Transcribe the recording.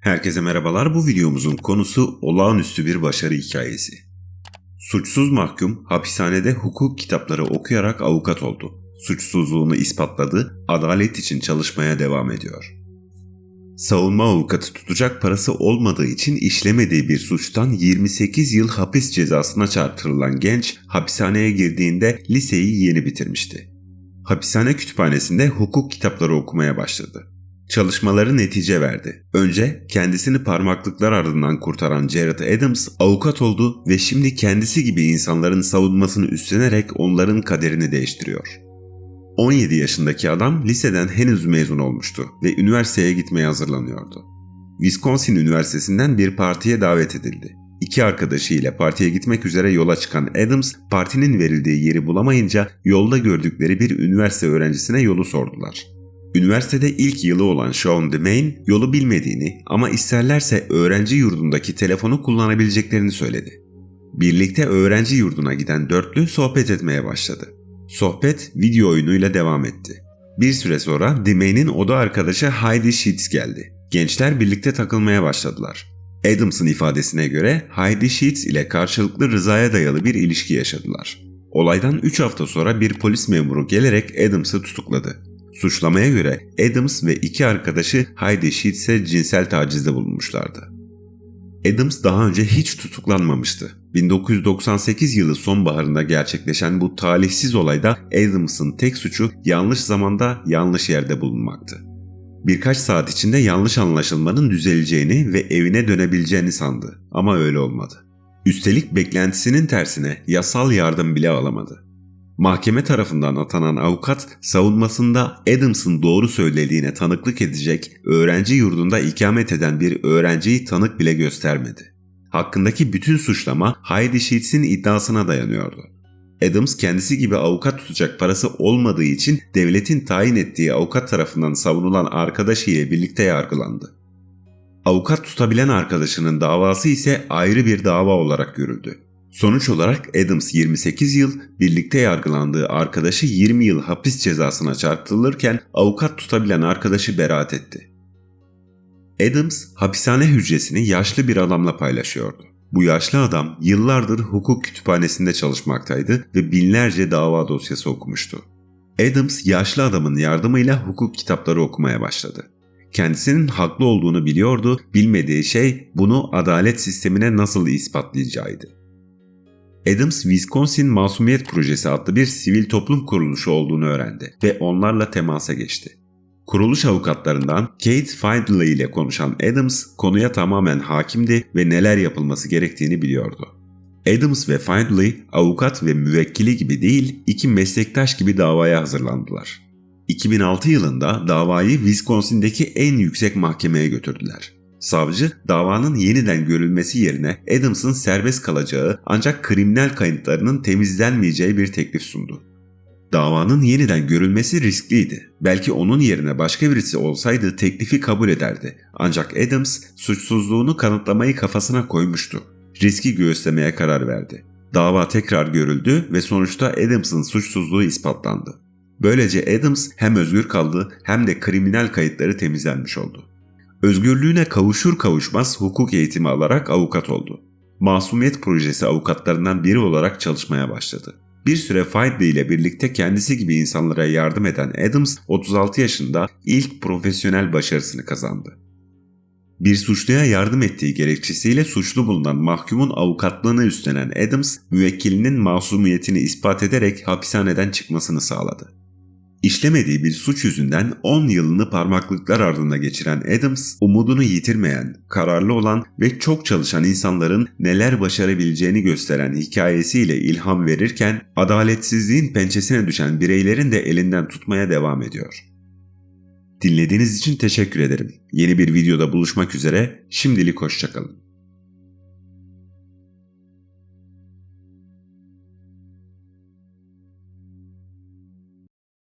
Herkese merhabalar. Bu videomuzun konusu olağanüstü bir başarı hikayesi. Suçsuz mahkum hapishanede hukuk kitapları okuyarak avukat oldu. Suçsuzluğunu ispatladı, adalet için çalışmaya devam ediyor. Savunma avukatı tutacak parası olmadığı için işlemediği bir suçtan 28 yıl hapis cezasına çarptırılan genç hapishaneye girdiğinde liseyi yeni bitirmişti. Hapishane kütüphanesinde hukuk kitapları okumaya başladı. Çalışmaları netice verdi. Önce kendisini parmaklıklar ardından kurtaran Jared Adams avukat oldu ve şimdi kendisi gibi insanların savunmasını üstlenerek onların kaderini değiştiriyor. 17 yaşındaki adam liseden henüz mezun olmuştu ve üniversiteye gitmeye hazırlanıyordu. Wisconsin Üniversitesi'nden bir partiye davet edildi. İki arkadaşıyla partiye gitmek üzere yola çıkan Adams, partinin verildiği yeri bulamayınca yolda gördükleri bir üniversite öğrencisine yolu sordular. Üniversitede ilk yılı olan Sean DeMaine yolu bilmediğini ama isterlerse öğrenci yurdundaki telefonu kullanabileceklerini söyledi. Birlikte öğrenci yurduna giden dörtlü sohbet etmeye başladı. Sohbet video oyunuyla devam etti. Bir süre sonra DeMaine'in oda arkadaşı Heidi Sheets geldi. Gençler birlikte takılmaya başladılar. Adams'ın ifadesine göre Heidi Sheets ile karşılıklı rızaya dayalı bir ilişki yaşadılar. Olaydan 3 hafta sonra bir polis memuru gelerek Adams'ı tutukladı. Suçlamaya göre Adams ve iki arkadaşı Heidi Sheets'e cinsel tacizde bulunmuşlardı. Adams daha önce hiç tutuklanmamıştı. 1998 yılı sonbaharında gerçekleşen bu talihsiz olayda Adams'ın tek suçu yanlış zamanda yanlış yerde bulunmaktı. Birkaç saat içinde yanlış anlaşılmanın düzeleceğini ve evine dönebileceğini sandı ama öyle olmadı. Üstelik beklentisinin tersine yasal yardım bile alamadı. Mahkeme tarafından atanan avukat savunmasında Adams'ın doğru söylediğine tanıklık edecek öğrenci yurdunda ikamet eden bir öğrenciyi tanık bile göstermedi. Hakkındaki bütün suçlama Heidi Sheets'in iddiasına dayanıyordu. Adams kendisi gibi avukat tutacak parası olmadığı için devletin tayin ettiği avukat tarafından savunulan arkadaşı ile birlikte yargılandı. Avukat tutabilen arkadaşının davası ise ayrı bir dava olarak görüldü. Sonuç olarak Adams 28 yıl, birlikte yargılandığı arkadaşı 20 yıl hapis cezasına çarptırılırken avukat tutabilen arkadaşı beraat etti. Adams hapishane hücresini yaşlı bir adamla paylaşıyordu. Bu yaşlı adam yıllardır hukuk kütüphanesinde çalışmaktaydı ve binlerce dava dosyası okumuştu. Adams yaşlı adamın yardımıyla hukuk kitapları okumaya başladı. Kendisinin haklı olduğunu biliyordu, bilmediği şey bunu adalet sistemine nasıl ispatlayacağıydı. Adams, Wisconsin Masumiyet Projesi adlı bir sivil toplum kuruluşu olduğunu öğrendi ve onlarla temasa geçti. Kuruluş avukatlarından Kate Findlay ile konuşan Adams konuya tamamen hakimdi ve neler yapılması gerektiğini biliyordu. Adams ve Findlay avukat ve müvekkili gibi değil iki meslektaş gibi davaya hazırlandılar. 2006 yılında davayı Wisconsin'deki en yüksek mahkemeye götürdüler. Savcı davanın yeniden görülmesi yerine Adams'ın serbest kalacağı ancak kriminal kayıtlarının temizlenmeyeceği bir teklif sundu. Davanın yeniden görülmesi riskliydi. Belki onun yerine başka birisi olsaydı teklifi kabul ederdi. Ancak Adams suçsuzluğunu kanıtlamayı kafasına koymuştu. Riski göğüslemeye karar verdi. Dava tekrar görüldü ve sonuçta Adams'ın suçsuzluğu ispatlandı. Böylece Adams hem özgür kaldı hem de kriminal kayıtları temizlenmiş oldu. Özgürlüğüne kavuşur kavuşmaz hukuk eğitimi alarak avukat oldu. Masumiyet projesi avukatlarından biri olarak çalışmaya başladı. Bir süre Findlay ile birlikte kendisi gibi insanlara yardım eden Adams 36 yaşında ilk profesyonel başarısını kazandı. Bir suçluya yardım ettiği gerekçesiyle suçlu bulunan mahkumun avukatlığını üstlenen Adams, müvekkilinin masumiyetini ispat ederek hapishaneden çıkmasını sağladı. İşlemediği bir suç yüzünden 10 yılını parmaklıklar ardında geçiren Adams, umudunu yitirmeyen, kararlı olan ve çok çalışan insanların neler başarabileceğini gösteren hikayesiyle ilham verirken, adaletsizliğin pençesine düşen bireylerin de elinden tutmaya devam ediyor. Dinlediğiniz için teşekkür ederim. Yeni bir videoda buluşmak üzere, şimdilik hoşçakalın.